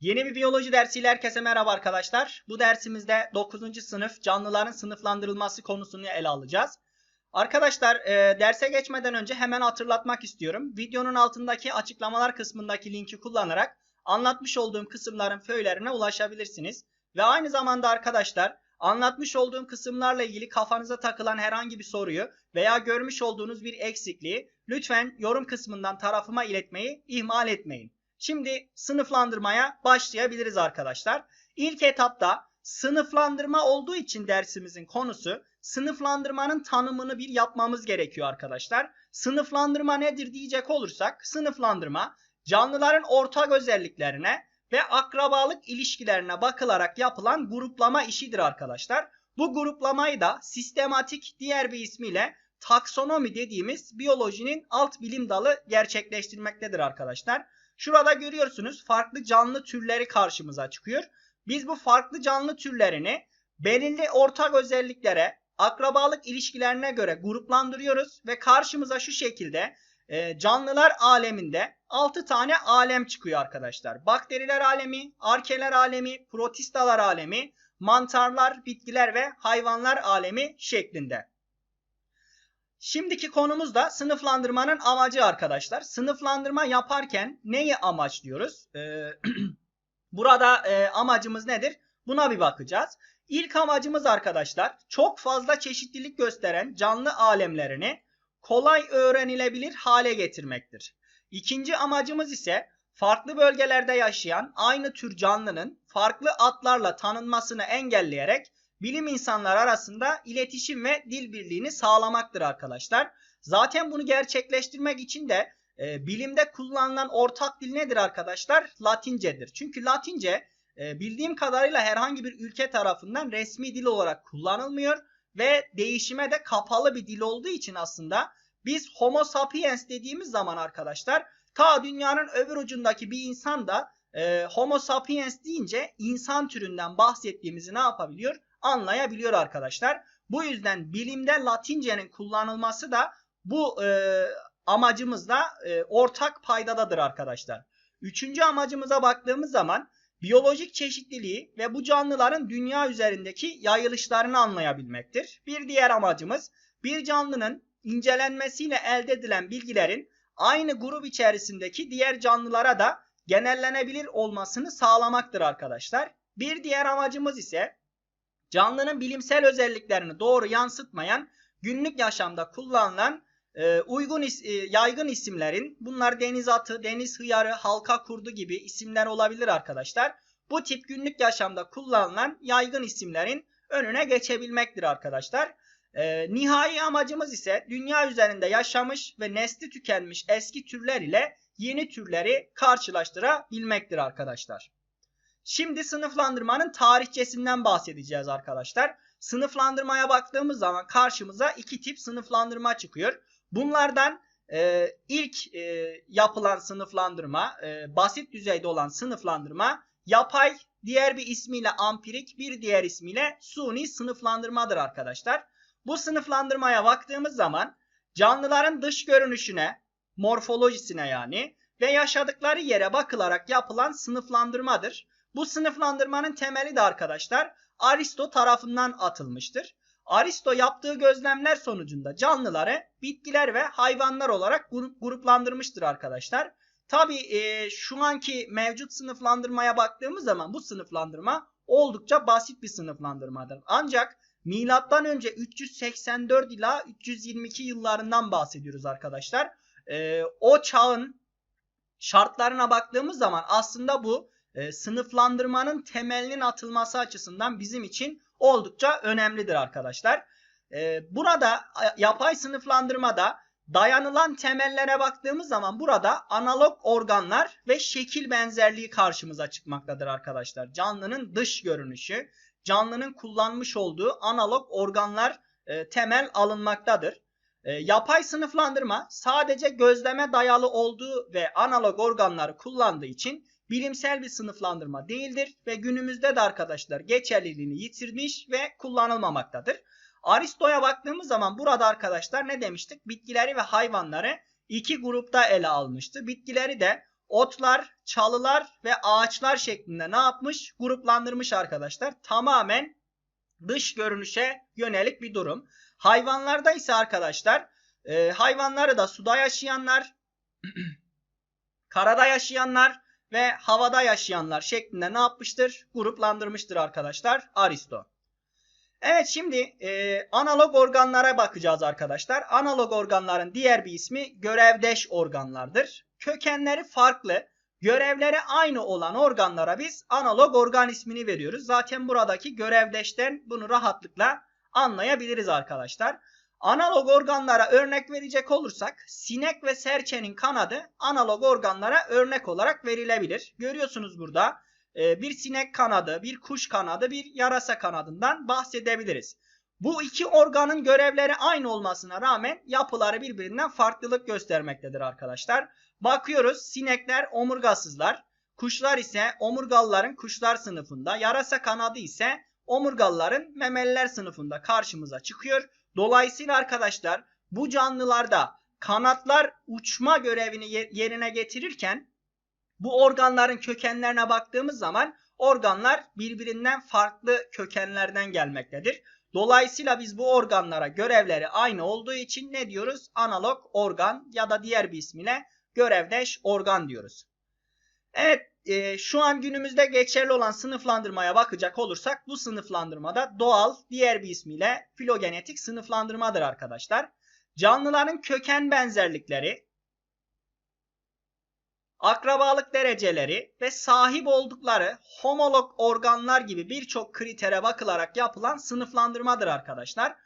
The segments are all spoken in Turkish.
Yeni bir biyoloji dersiyle herkese merhaba arkadaşlar. Bu dersimizde 9. sınıf canlıların sınıflandırılması konusunu ele alacağız. Arkadaşlar e, derse geçmeden önce hemen hatırlatmak istiyorum. Videonun altındaki açıklamalar kısmındaki linki kullanarak anlatmış olduğum kısımların föylerine ulaşabilirsiniz. Ve aynı zamanda arkadaşlar anlatmış olduğum kısımlarla ilgili kafanıza takılan herhangi bir soruyu veya görmüş olduğunuz bir eksikliği lütfen yorum kısmından tarafıma iletmeyi ihmal etmeyin. Şimdi sınıflandırmaya başlayabiliriz arkadaşlar. İlk etapta sınıflandırma olduğu için dersimizin konusu sınıflandırmanın tanımını bir yapmamız gerekiyor arkadaşlar. Sınıflandırma nedir diyecek olursak sınıflandırma canlıların ortak özelliklerine ve akrabalık ilişkilerine bakılarak yapılan gruplama işidir arkadaşlar. Bu gruplamayı da sistematik diğer bir ismiyle taksonomi dediğimiz biyolojinin alt bilim dalı gerçekleştirmektedir arkadaşlar. Şurada görüyorsunuz farklı canlı türleri karşımıza çıkıyor. Biz bu farklı canlı türlerini belirli ortak özelliklere, akrabalık ilişkilerine göre gruplandırıyoruz ve karşımıza şu şekilde e, canlılar aleminde 6 tane alem çıkıyor arkadaşlar. Bakteriler alemi, arkeler alemi, protistalar alemi, mantarlar, bitkiler ve hayvanlar alemi şeklinde. Şimdiki konumuz da sınıflandırmanın amacı arkadaşlar. Sınıflandırma yaparken neyi amaçlıyoruz? Ee, burada e, amacımız nedir? Buna bir bakacağız. İlk amacımız arkadaşlar çok fazla çeşitlilik gösteren canlı alemlerini kolay öğrenilebilir hale getirmektir. İkinci amacımız ise farklı bölgelerde yaşayan aynı tür canlının farklı adlarla tanınmasını engelleyerek bilim insanlar arasında iletişim ve dil birliğini sağlamaktır arkadaşlar. Zaten bunu gerçekleştirmek için de e, bilimde kullanılan ortak dil nedir arkadaşlar? Latincedir. Çünkü Latince e, bildiğim kadarıyla herhangi bir ülke tarafından resmi dil olarak kullanılmıyor ve değişime de kapalı bir dil olduğu için aslında biz Homo sapiens dediğimiz zaman arkadaşlar ta dünyanın öbür ucundaki bir insan da e, Homo sapiens deyince insan türünden bahsettiğimizi ne yapabiliyor? Anlayabiliyor arkadaşlar. Bu yüzden bilimde Latince'nin kullanılması da bu e, amacımızla e, ortak paydadadır arkadaşlar. Üçüncü amacımıza baktığımız zaman biyolojik çeşitliliği ve bu canlıların dünya üzerindeki yayılışlarını anlayabilmektir. Bir diğer amacımız bir canlının incelenmesiyle elde edilen bilgilerin aynı grup içerisindeki diğer canlılara da genellenebilir olmasını sağlamaktır arkadaşlar. Bir diğer amacımız ise canlının bilimsel özelliklerini doğru yansıtmayan günlük yaşamda kullanılan e, uygun is, e, yaygın isimlerin bunlar deniz atı, deniz hıyarı, halka kurdu gibi isimler olabilir arkadaşlar. Bu tip günlük yaşamda kullanılan yaygın isimlerin önüne geçebilmektir arkadaşlar. E, nihai amacımız ise dünya üzerinde yaşamış ve nesli tükenmiş eski türler ile yeni türleri karşılaştırabilmektir arkadaşlar. Şimdi sınıflandırmanın tarihçesinden bahsedeceğiz arkadaşlar. Sınıflandırmaya baktığımız zaman karşımıza iki tip sınıflandırma çıkıyor. Bunlardan e, ilk e, yapılan sınıflandırma, e, basit düzeyde olan sınıflandırma yapay, diğer bir ismiyle ampirik, bir diğer ismiyle suni sınıflandırmadır arkadaşlar. Bu sınıflandırmaya baktığımız zaman canlıların dış görünüşüne, morfolojisine yani ve yaşadıkları yere bakılarak yapılan sınıflandırmadır. Bu sınıflandırmanın temeli de arkadaşlar Aristo tarafından atılmıştır. Aristo yaptığı gözlemler sonucunda canlıları bitkiler ve hayvanlar olarak grup, gruplandırmıştır arkadaşlar. Tabi e, şu anki mevcut sınıflandırmaya baktığımız zaman bu sınıflandırma oldukça basit bir sınıflandırmadır. Ancak milattan önce 384 ila 322 yıllarından bahsediyoruz arkadaşlar. E, o çağın şartlarına baktığımız zaman aslında bu e, sınıflandırmanın temelinin atılması açısından bizim için oldukça önemlidir arkadaşlar. E, burada yapay sınıflandırmada dayanılan temellere baktığımız zaman burada analog organlar ve şekil benzerliği karşımıza çıkmaktadır arkadaşlar. Canlının dış görünüşü, canlının kullanmış olduğu analog organlar e, temel alınmaktadır. E, yapay sınıflandırma sadece gözleme dayalı olduğu ve analog organları kullandığı için bilimsel bir sınıflandırma değildir ve günümüzde de arkadaşlar geçerliliğini yitirmiş ve kullanılmamaktadır. Aristo'ya baktığımız zaman burada arkadaşlar ne demiştik? Bitkileri ve hayvanları iki grupta ele almıştı. Bitkileri de otlar, çalılar ve ağaçlar şeklinde ne yapmış? Gruplandırmış arkadaşlar. Tamamen dış görünüşe yönelik bir durum. Hayvanlarda ise arkadaşlar e, hayvanları da suda yaşayanlar, karada yaşayanlar ve havada yaşayanlar şeklinde ne yapmıştır? Gruplandırmıştır arkadaşlar Aristo. Evet şimdi e, analog organlara bakacağız arkadaşlar. Analog organların diğer bir ismi görevdeş organlardır. Kökenleri farklı, görevleri aynı olan organlara biz analog organ ismini veriyoruz. Zaten buradaki görevdeşten bunu rahatlıkla anlayabiliriz arkadaşlar. Analog organlara örnek verecek olursak sinek ve serçenin kanadı analog organlara örnek olarak verilebilir. Görüyorsunuz burada e, bir sinek kanadı, bir kuş kanadı, bir yarasa kanadından bahsedebiliriz. Bu iki organın görevleri aynı olmasına rağmen yapıları birbirinden farklılık göstermektedir arkadaşlar. Bakıyoruz sinekler omurgasızlar, kuşlar ise omurgalıların kuşlar sınıfında, yarasa kanadı ise omurgalıların memeliler sınıfında karşımıza çıkıyor. Dolayısıyla arkadaşlar bu canlılarda kanatlar uçma görevini yerine getirirken bu organların kökenlerine baktığımız zaman organlar birbirinden farklı kökenlerden gelmektedir. Dolayısıyla biz bu organlara görevleri aynı olduğu için ne diyoruz? Analog organ ya da diğer bir ismiyle görevdeş organ diyoruz. Evet e, şu an günümüzde geçerli olan sınıflandırmaya bakacak olursak bu sınıflandırmada doğal diğer bir ismiyle filogenetik sınıflandırmadır arkadaşlar. Canlıların köken benzerlikleri, akrabalık dereceleri ve sahip oldukları homolog organlar gibi birçok kritere bakılarak yapılan sınıflandırmadır arkadaşlar.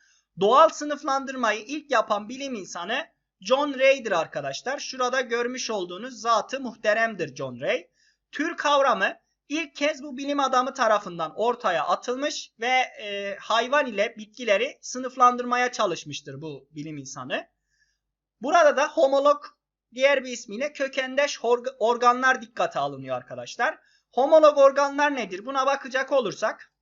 Doğal sınıflandırmayı ilk yapan bilim insanı John Ray'dir arkadaşlar. Şurada görmüş olduğunuz zatı muhteremdir John Ray. Tür kavramı ilk kez bu bilim adamı tarafından ortaya atılmış ve e, hayvan ile bitkileri sınıflandırmaya çalışmıştır bu bilim insanı. Burada da homolog diğer bir ismiyle kökendeş organlar dikkate alınıyor arkadaşlar. Homolog organlar nedir? Buna bakacak olursak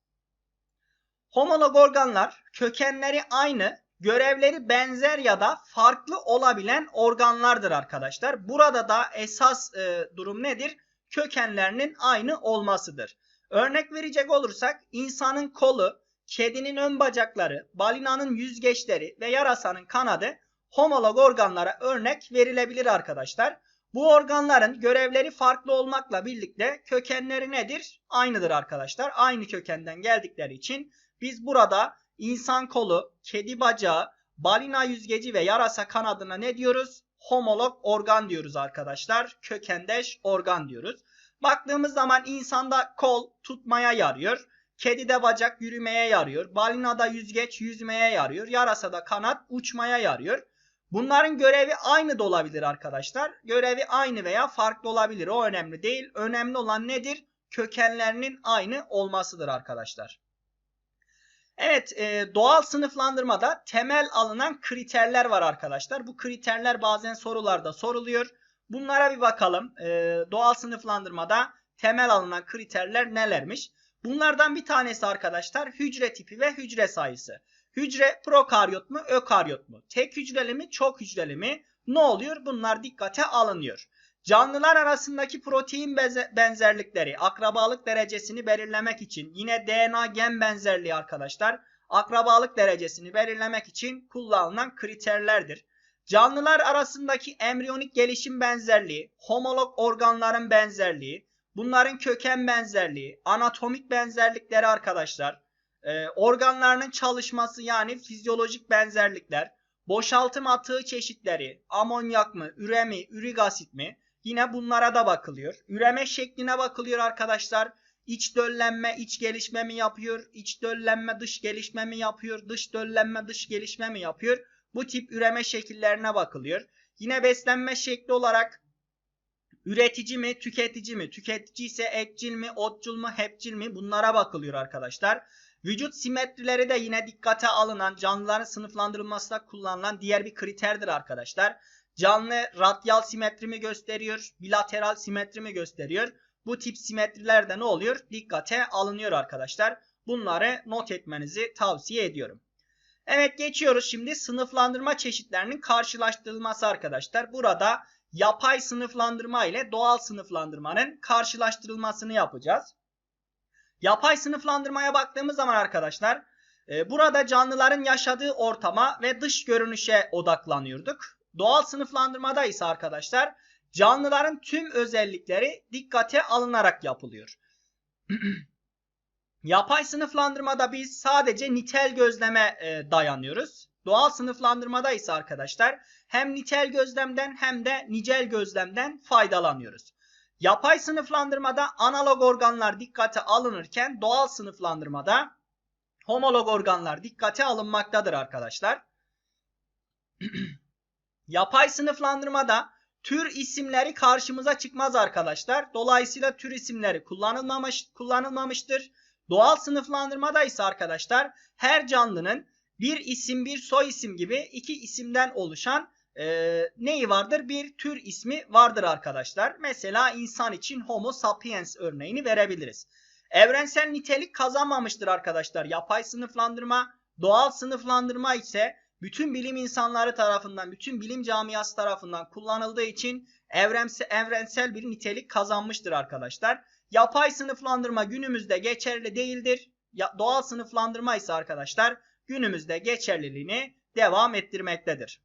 homolog organlar kökenleri aynı, görevleri benzer ya da farklı olabilen organlardır arkadaşlar. Burada da esas e, durum nedir? Kökenlerinin aynı olmasıdır. Örnek verecek olursak insanın kolu, kedinin ön bacakları, balinanın yüzgeçleri ve yarasanın kanadı homolog organlara örnek verilebilir arkadaşlar. Bu organların görevleri farklı olmakla birlikte kökenleri nedir? Aynıdır arkadaşlar. Aynı kökenden geldikleri için biz burada insan kolu, kedi bacağı, balina yüzgeci ve yarasa kanadına ne diyoruz? Homolog organ diyoruz arkadaşlar. Kökendeş organ diyoruz. Baktığımız zaman insanda kol tutmaya yarıyor. Kedide bacak yürümeye yarıyor. Balinada yüzgeç yüzmeye yarıyor. Yarasada kanat uçmaya yarıyor. Bunların görevi aynı da olabilir arkadaşlar. Görevi aynı veya farklı olabilir. O önemli değil. Önemli olan nedir? Kökenlerinin aynı olmasıdır arkadaşlar. Evet e, doğal sınıflandırmada temel alınan kriterler var arkadaşlar. Bu kriterler bazen sorularda soruluyor. Bunlara bir bakalım. E, doğal sınıflandırmada temel alınan kriterler nelermiş? Bunlardan bir tanesi arkadaşlar hücre tipi ve hücre sayısı. Hücre prokaryot mu, ökaryot mu? Tek hücreli mi, çok hücreli mi? Ne oluyor? Bunlar dikkate alınıyor. Canlılar arasındaki protein benzerlikleri, akrabalık derecesini belirlemek için yine DNA gen benzerliği arkadaşlar, akrabalık derecesini belirlemek için kullanılan kriterlerdir. Canlılar arasındaki embriyonik gelişim benzerliği, homolog organların benzerliği, bunların köken benzerliği, anatomik benzerlikleri arkadaşlar, e, organlarının çalışması yani fizyolojik benzerlikler, boşaltım atığı çeşitleri, amonyak mı, üre mi, ürik asit mi? Yine bunlara da bakılıyor. Üreme şekline bakılıyor arkadaşlar. İç döllenme, iç gelişme mi yapıyor? İç döllenme, dış gelişme mi yapıyor? Dış döllenme, dış gelişme mi yapıyor? Bu tip üreme şekillerine bakılıyor. Yine beslenme şekli olarak üretici mi, tüketici mi? Tüketici ise etçil mi, otçul mu, hepçil mi? Bunlara bakılıyor arkadaşlar. Vücut simetrileri de yine dikkate alınan canlıların sınıflandırılmasında kullanılan diğer bir kriterdir arkadaşlar. Canlı radyal simetri mi gösteriyor, bilateral simetri mi gösteriyor? Bu tip simetriler de ne oluyor? Dikkate alınıyor arkadaşlar. Bunları not etmenizi tavsiye ediyorum. Evet geçiyoruz şimdi sınıflandırma çeşitlerinin karşılaştırılması arkadaşlar. Burada yapay sınıflandırma ile doğal sınıflandırmanın karşılaştırılmasını yapacağız. Yapay sınıflandırmaya baktığımız zaman arkadaşlar e, burada canlıların yaşadığı ortama ve dış görünüşe odaklanıyorduk. Doğal sınıflandırmada ise arkadaşlar canlıların tüm özellikleri dikkate alınarak yapılıyor. Yapay sınıflandırmada biz sadece nitel gözleme e, dayanıyoruz. Doğal sınıflandırmada ise arkadaşlar hem nitel gözlemden hem de nicel gözlemden faydalanıyoruz. Yapay sınıflandırmada analog organlar dikkate alınırken doğal sınıflandırmada homolog organlar dikkate alınmaktadır arkadaşlar. Yapay sınıflandırmada tür isimleri karşımıza çıkmaz arkadaşlar. Dolayısıyla tür isimleri kullanılmamış, kullanılmamıştır. Doğal sınıflandırmada ise arkadaşlar her canlının bir isim bir soy isim gibi iki isimden oluşan e, neyi vardır? Bir tür ismi vardır arkadaşlar. Mesela insan için Homo sapiens örneğini verebiliriz. Evrensel nitelik kazanmamıştır arkadaşlar. Yapay sınıflandırma, doğal sınıflandırma ise bütün bilim insanları tarafından, bütün bilim camiası tarafından kullanıldığı için evrensel, evrensel bir nitelik kazanmıştır arkadaşlar. Yapay sınıflandırma günümüzde geçerli değildir. Ya, doğal sınıflandırma ise arkadaşlar günümüzde geçerliliğini devam ettirmektedir.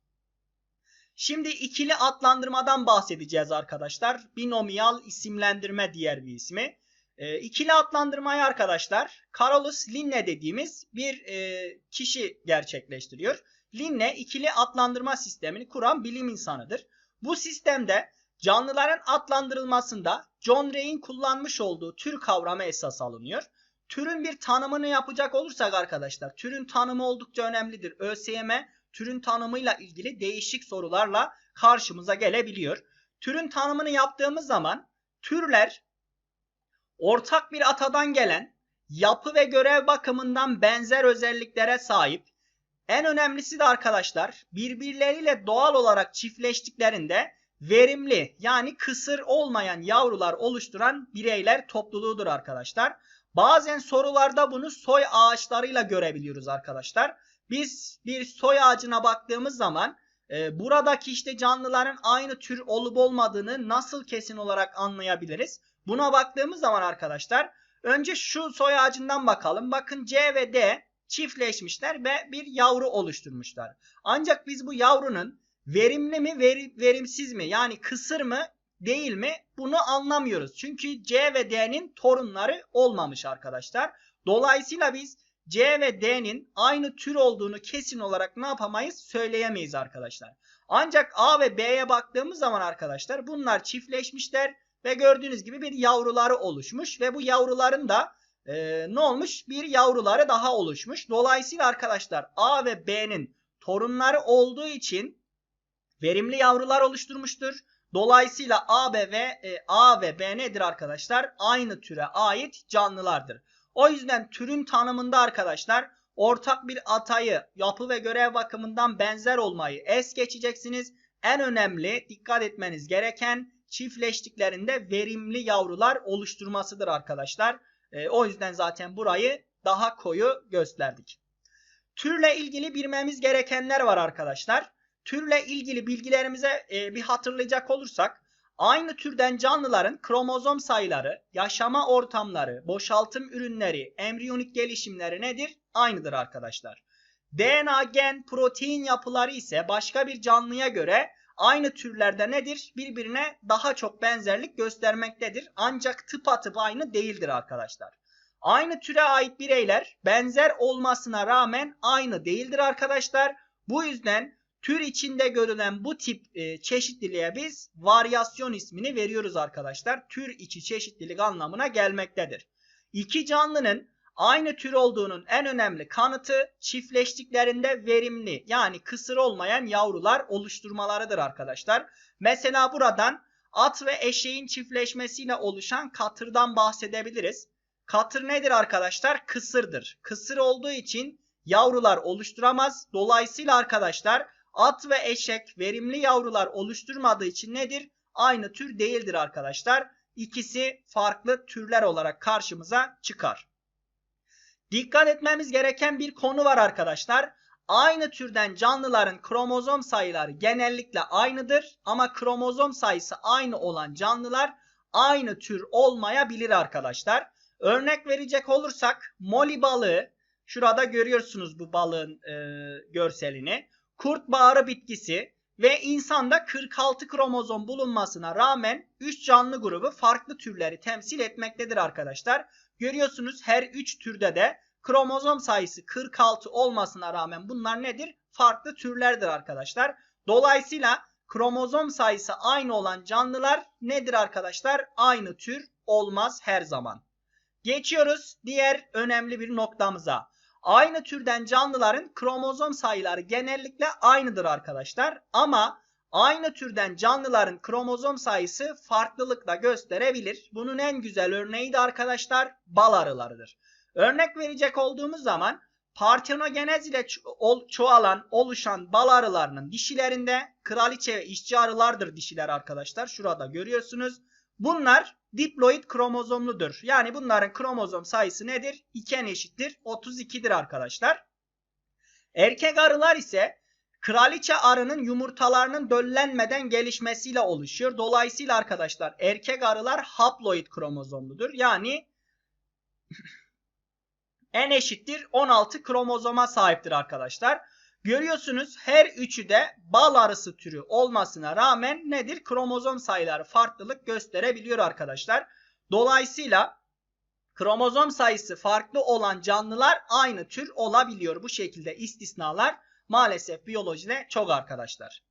Şimdi ikili adlandırmadan bahsedeceğiz arkadaşlar. Binomiyal isimlendirme diğer bir ismi. E, ikili adlandırmayı arkadaşlar Carolus Linne dediğimiz bir e, kişi gerçekleştiriyor. Linne ikili adlandırma sistemini kuran bilim insanıdır. Bu sistemde canlıların adlandırılmasında John Ray'in kullanmış olduğu tür kavramı esas alınıyor. Türün bir tanımını yapacak olursak arkadaşlar, türün tanımı oldukça önemlidir. ÖSYM türün tanımıyla ilgili değişik sorularla karşımıza gelebiliyor. Türün tanımını yaptığımız zaman türler ortak bir atadan gelen yapı ve görev bakımından benzer özelliklere sahip. En önemlisi de arkadaşlar birbirleriyle doğal olarak çiftleştiklerinde verimli yani kısır olmayan yavrular oluşturan bireyler topluluğudur arkadaşlar. Bazen sorularda bunu soy ağaçlarıyla görebiliyoruz arkadaşlar. Biz bir soy ağacına baktığımız zaman e, buradaki işte canlıların aynı tür olup olmadığını nasıl kesin olarak anlayabiliriz? Buna baktığımız zaman arkadaşlar önce şu soy ağacından bakalım. Bakın C ve D çiftleşmişler ve bir yavru oluşturmuşlar. Ancak biz bu yavrunun verimli mi veri, verimsiz mi yani kısır mı değil mi bunu anlamıyoruz. Çünkü C ve D'nin torunları olmamış arkadaşlar. Dolayısıyla biz C ve D'nin aynı tür olduğunu kesin olarak ne yapamayız söyleyemeyiz arkadaşlar. Ancak A ve B'ye baktığımız zaman arkadaşlar bunlar çiftleşmişler ve gördüğünüz gibi bir yavruları oluşmuş ve bu yavruların da e, ne olmuş? Bir yavruları daha oluşmuş. Dolayısıyla arkadaşlar A ve B'nin torunları olduğu için verimli yavrular oluşturmuştur. Dolayısıyla A, B ve e, A ve B nedir arkadaşlar? Aynı türe ait canlılardır. O yüzden türün tanımında arkadaşlar ortak bir atayı yapı ve görev bakımından benzer olmayı es geçeceksiniz. En önemli dikkat etmeniz gereken çiftleştiklerinde verimli yavrular oluşturmasıdır arkadaşlar. E, o yüzden zaten burayı daha koyu gösterdik. Türle ilgili bilmemiz gerekenler var arkadaşlar. Türle ilgili bilgilerimize e, bir hatırlayacak olursak aynı türden canlıların kromozom sayıları, yaşama ortamları, boşaltım ürünleri, embriyonik gelişimleri nedir? Aynıdır arkadaşlar. DNA, gen, protein yapıları ise başka bir canlıya göre aynı türlerde nedir? Birbirine daha çok benzerlik göstermektedir. Ancak tıpatıp aynı değildir arkadaşlar. Aynı türe ait bireyler benzer olmasına rağmen aynı değildir arkadaşlar. Bu yüzden tür içinde görülen bu tip e, çeşitliliğe biz varyasyon ismini veriyoruz arkadaşlar. Tür içi çeşitlilik anlamına gelmektedir. İki canlının aynı tür olduğunun en önemli kanıtı çiftleştiklerinde verimli yani kısır olmayan yavrular oluşturmalarıdır arkadaşlar. Mesela buradan at ve eşeğin çiftleşmesiyle oluşan katırdan bahsedebiliriz. Katır nedir arkadaşlar? Kısırdır. Kısır olduğu için yavrular oluşturamaz. Dolayısıyla arkadaşlar at ve eşek verimli yavrular oluşturmadığı için nedir? Aynı tür değildir arkadaşlar. İkisi farklı türler olarak karşımıza çıkar. Dikkat etmemiz gereken bir konu var arkadaşlar. Aynı türden canlıların kromozom sayıları genellikle aynıdır ama kromozom sayısı aynı olan canlılar aynı tür olmayabilir arkadaşlar. Örnek verecek olursak moli balığı şurada görüyorsunuz bu balığın e, görselini. Kurt bağrı bitkisi ve insanda 46 kromozom bulunmasına rağmen 3 canlı grubu farklı türleri temsil etmektedir arkadaşlar. Görüyorsunuz her 3 türde de kromozom sayısı 46 olmasına rağmen bunlar nedir? Farklı türlerdir arkadaşlar. Dolayısıyla kromozom sayısı aynı olan canlılar nedir arkadaşlar? Aynı tür olmaz her zaman. Geçiyoruz diğer önemli bir noktamıza. Aynı türden canlıların kromozom sayıları genellikle aynıdır arkadaşlar. Ama aynı türden canlıların kromozom sayısı farklılıkla gösterebilir. Bunun en güzel örneği de arkadaşlar bal arılarıdır. Örnek verecek olduğumuz zaman partenogenez ile ço çoğalan, oluşan bal arılarının dişilerinde kraliçe ve işçi arılardır dişiler arkadaşlar. Şurada görüyorsunuz. Bunlar diploid kromozomludur. Yani bunların kromozom sayısı nedir? 2 eşittir 32'dir arkadaşlar. Erkek arılar ise kraliçe arının yumurtalarının döllenmeden gelişmesiyle oluşuyor. Dolayısıyla arkadaşlar erkek arılar haploid kromozomludur. Yani n eşittir 16 kromozoma sahiptir arkadaşlar. Görüyorsunuz her üçü de bal arısı türü olmasına rağmen nedir? Kromozom sayıları farklılık gösterebiliyor arkadaşlar. Dolayısıyla kromozom sayısı farklı olan canlılar aynı tür olabiliyor. Bu şekilde istisnalar maalesef biyolojide çok arkadaşlar.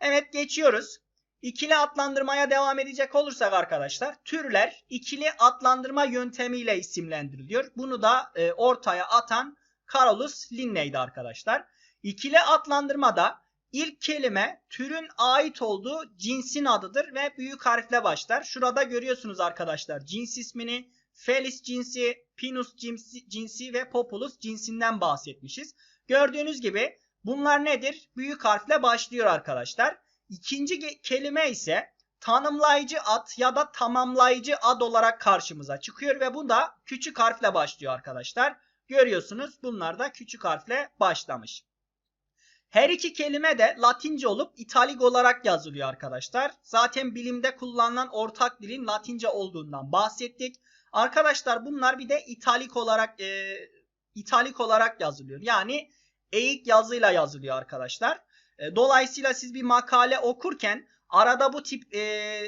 Evet geçiyoruz. İkili adlandırmaya devam edecek olursak arkadaşlar türler ikili adlandırma yöntemiyle isimlendiriliyor. Bunu da e, ortaya atan Carolus Linney'di arkadaşlar. İkili adlandırmada ilk kelime türün ait olduğu cinsin adıdır ve büyük harfle başlar. Şurada görüyorsunuz arkadaşlar cins ismini Felis cinsi, Pinus cinsi, cinsi ve Populus cinsinden bahsetmişiz. Gördüğünüz gibi bunlar nedir? Büyük harfle başlıyor arkadaşlar. İkinci kelime ise tanımlayıcı ad ya da tamamlayıcı ad olarak karşımıza çıkıyor ve bu da küçük harfle başlıyor arkadaşlar. Görüyorsunuz bunlar da küçük harfle başlamış. Her iki kelime de Latince olup italik olarak yazılıyor arkadaşlar. Zaten bilimde kullanılan ortak dilin Latince olduğundan bahsettik. Arkadaşlar bunlar bir de italik olarak e, italik olarak yazılıyor. Yani eğik yazıyla yazılıyor arkadaşlar. E, dolayısıyla siz bir makale okurken arada bu tip e,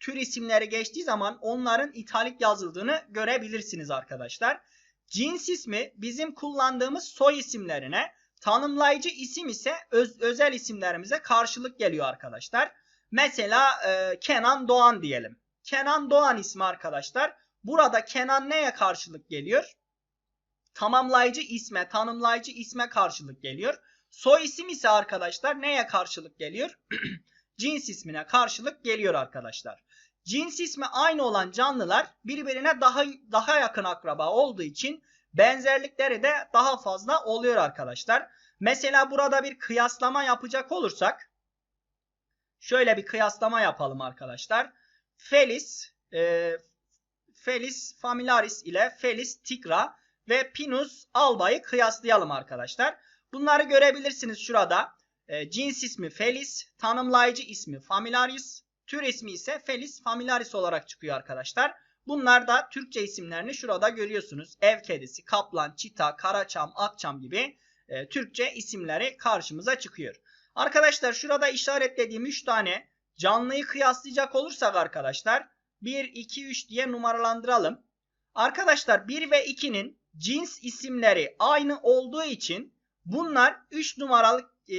tür isimleri geçtiği zaman onların italik yazıldığını görebilirsiniz arkadaşlar. Cins ismi bizim kullandığımız soy isimlerine Tanımlayıcı isim ise öz, özel isimlerimize karşılık geliyor arkadaşlar. Mesela e, Kenan Doğan diyelim. Kenan Doğan ismi arkadaşlar. Burada Kenan neye karşılık geliyor? Tamamlayıcı isme, tanımlayıcı isme karşılık geliyor. Soy isim ise arkadaşlar neye karşılık geliyor? Cins ismine karşılık geliyor arkadaşlar. Cins ismi aynı olan canlılar birbirine daha daha yakın akraba olduğu için benzerlikleri de daha fazla oluyor arkadaşlar. Mesela burada bir kıyaslama yapacak olursak şöyle bir kıyaslama yapalım arkadaşlar. Felis e, Felis familiaris ile Felis tigra ve Pinus alba'yı kıyaslayalım arkadaşlar. Bunları görebilirsiniz şurada. E, cins ismi Felis, tanımlayıcı ismi familiaris, tür ismi ise Felis familiaris olarak çıkıyor arkadaşlar. Bunlar da Türkçe isimlerini şurada görüyorsunuz. Ev kedisi, kaplan, çita, karaçam, akçam gibi e, Türkçe isimleri karşımıza çıkıyor. Arkadaşlar şurada işaretlediğim 3 tane canlıyı kıyaslayacak olursak arkadaşlar 1, 2, 3 diye numaralandıralım. Arkadaşlar 1 ve 2'nin cins isimleri aynı olduğu için bunlar 3 numaralı e,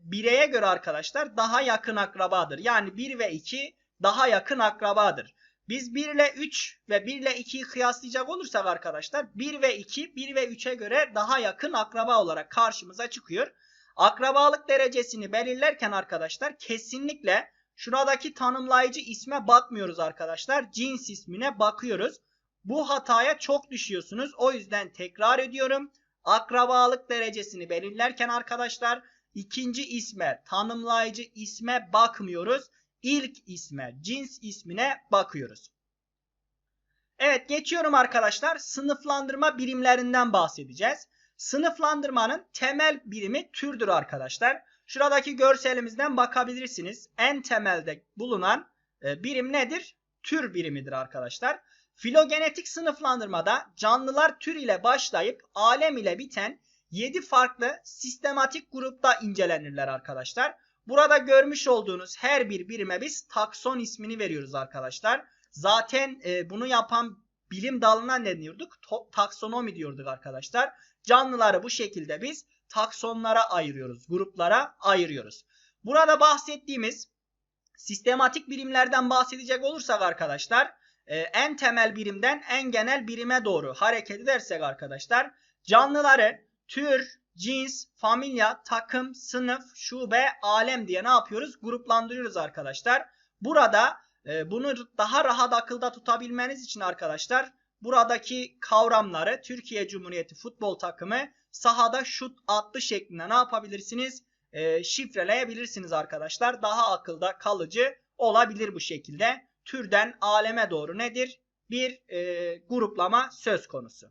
bireye göre arkadaşlar daha yakın akrabadır. Yani 1 ve 2 daha yakın akrabadır. Biz 1 ile 3 ve 1 ile 2'yi kıyaslayacak olursak arkadaşlar 1 ve 2 1 ve 3'e göre daha yakın akraba olarak karşımıza çıkıyor. Akrabalık derecesini belirlerken arkadaşlar kesinlikle şuradaki tanımlayıcı isme bakmıyoruz arkadaşlar. Cins ismine bakıyoruz. Bu hataya çok düşüyorsunuz. O yüzden tekrar ediyorum. Akrabalık derecesini belirlerken arkadaşlar ikinci isme, tanımlayıcı isme bakmıyoruz ilk isme, cins ismine bakıyoruz. Evet geçiyorum arkadaşlar. Sınıflandırma birimlerinden bahsedeceğiz. Sınıflandırmanın temel birimi türdür arkadaşlar. Şuradaki görselimizden bakabilirsiniz. En temelde bulunan e, birim nedir? Tür birimidir arkadaşlar. Filogenetik sınıflandırmada canlılar tür ile başlayıp alem ile biten 7 farklı sistematik grupta incelenirler arkadaşlar. Burada görmüş olduğunuz her bir birime biz takson ismini veriyoruz arkadaşlar. Zaten e, bunu yapan bilim dalına ne diyorduk? Taksonomi diyorduk arkadaşlar. Canlıları bu şekilde biz taksonlara ayırıyoruz, gruplara ayırıyoruz. Burada bahsettiğimiz sistematik birimlerden bahsedecek olursak arkadaşlar e, en temel birimden en genel birime doğru hareket edersek arkadaşlar canlıları tür, cins, familya, takım, sınıf, şube, alem diye ne yapıyoruz? Gruplandırıyoruz arkadaşlar. Burada e, bunu daha rahat akılda tutabilmeniz için arkadaşlar buradaki kavramları Türkiye Cumhuriyeti futbol takımı sahada şut attı şeklinde ne yapabilirsiniz? E, şifreleyebilirsiniz arkadaşlar. Daha akılda kalıcı olabilir bu şekilde. Türden aleme doğru nedir? Bir e, gruplama söz konusu.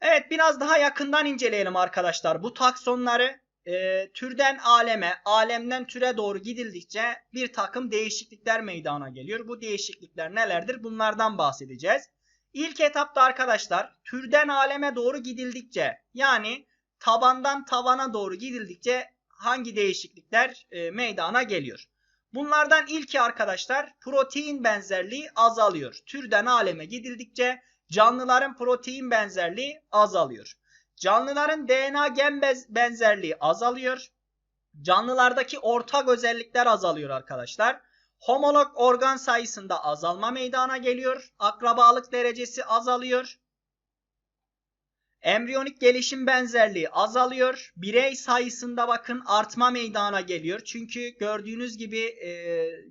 Evet biraz daha yakından inceleyelim arkadaşlar. Bu taksonları e, türden aleme, alemden türe doğru gidildikçe bir takım değişiklikler meydana geliyor. Bu değişiklikler nelerdir? Bunlardan bahsedeceğiz. İlk etapta arkadaşlar türden aleme doğru gidildikçe yani tabandan tavana doğru gidildikçe hangi değişiklikler e, meydana geliyor? Bunlardan ilki arkadaşlar protein benzerliği azalıyor. Türden aleme gidildikçe canlıların protein benzerliği azalıyor. Canlıların DNA gen benzerliği azalıyor. Canlılardaki ortak özellikler azalıyor arkadaşlar. Homolog organ sayısında azalma meydana geliyor. Akrabalık derecesi azalıyor. Embriyonik gelişim benzerliği azalıyor. Birey sayısında bakın artma meydana geliyor. Çünkü gördüğünüz gibi e,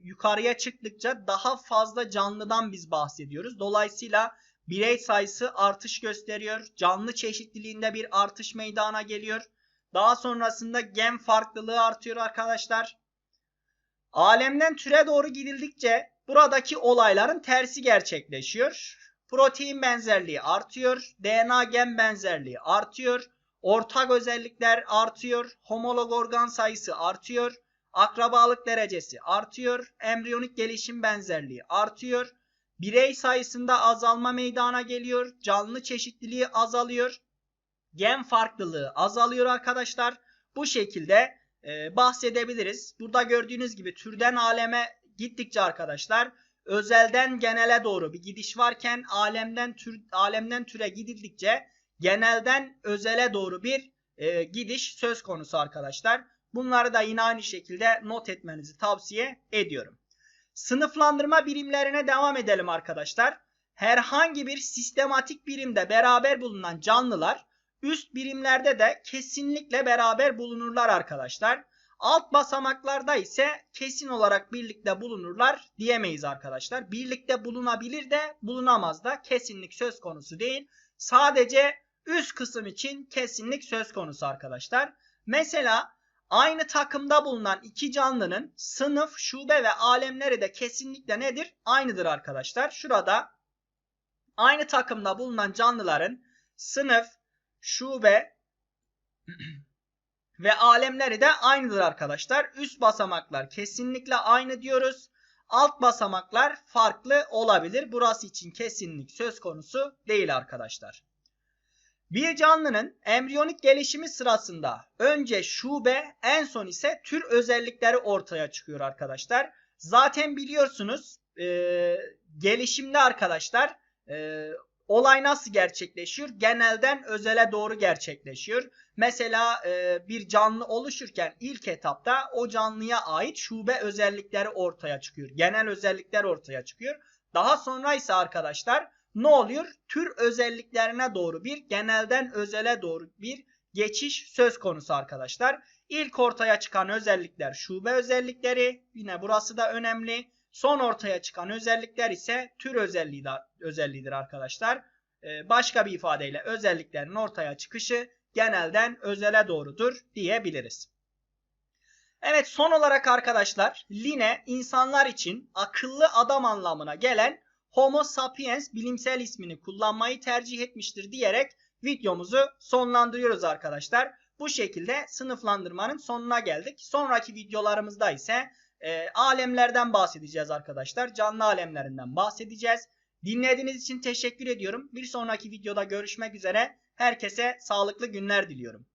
yukarıya çıktıkça daha fazla canlıdan biz bahsediyoruz. Dolayısıyla birey sayısı artış gösteriyor. Canlı çeşitliliğinde bir artış meydana geliyor. Daha sonrasında gen farklılığı artıyor arkadaşlar. Alemden türe doğru gidildikçe buradaki olayların tersi gerçekleşiyor. Protein benzerliği artıyor, DNA gen benzerliği artıyor, ortak özellikler artıyor, homolog organ sayısı artıyor, akrabalık derecesi artıyor, embriyonik gelişim benzerliği artıyor, birey sayısında azalma meydana geliyor, canlı çeşitliliği azalıyor, gen farklılığı azalıyor arkadaşlar. Bu şekilde e, bahsedebiliriz. Burada gördüğünüz gibi türden aleme gittikçe arkadaşlar özelden genele doğru bir gidiş varken alemden tür alemden türe gidildikçe genelden özele doğru bir e, gidiş söz konusu arkadaşlar. Bunları da yine aynı şekilde not etmenizi tavsiye ediyorum. Sınıflandırma birimlerine devam edelim arkadaşlar. Herhangi bir sistematik birimde beraber bulunan canlılar üst birimlerde de kesinlikle beraber bulunurlar arkadaşlar. Alt basamaklarda ise kesin olarak birlikte bulunurlar diyemeyiz arkadaşlar. Birlikte bulunabilir de bulunamaz da kesinlik söz konusu değil. Sadece üst kısım için kesinlik söz konusu arkadaşlar. Mesela aynı takımda bulunan iki canlının sınıf, şube ve alemleri de kesinlikle nedir? Aynıdır arkadaşlar. Şurada aynı takımda bulunan canlıların sınıf, şube ve alemleri de aynıdır arkadaşlar. Üst basamaklar kesinlikle aynı diyoruz. Alt basamaklar farklı olabilir. Burası için kesinlik söz konusu değil arkadaşlar. Bir canlının embriyonik gelişimi sırasında önce şube en son ise tür özellikleri ortaya çıkıyor arkadaşlar. Zaten biliyorsunuz e, gelişimde arkadaşlar e, olay nasıl gerçekleşiyor? Genelden özele doğru gerçekleşiyor. Mesela e, bir canlı oluşurken ilk etapta o canlıya ait şube özellikleri ortaya çıkıyor. Genel özellikler ortaya çıkıyor. Daha sonra ise arkadaşlar ne oluyor? Tür özelliklerine doğru bir genelden özele doğru bir geçiş söz konusu arkadaşlar. İlk ortaya çıkan özellikler şube özellikleri. Yine burası da önemli. Son ortaya çıkan özellikler ise tür özelliği özelliğidir arkadaşlar. Ee, başka bir ifadeyle özelliklerin ortaya çıkışı genelden özele doğrudur diyebiliriz. Evet son olarak arkadaşlar Line insanlar için akıllı adam anlamına gelen Homo sapiens bilimsel ismini kullanmayı tercih etmiştir diyerek videomuzu sonlandırıyoruz arkadaşlar. Bu şekilde sınıflandırmanın sonuna geldik. Sonraki videolarımızda ise e, alemlerden bahsedeceğiz arkadaşlar. Canlı alemlerinden bahsedeceğiz. Dinlediğiniz için teşekkür ediyorum. Bir sonraki videoda görüşmek üzere. Herkese sağlıklı günler diliyorum.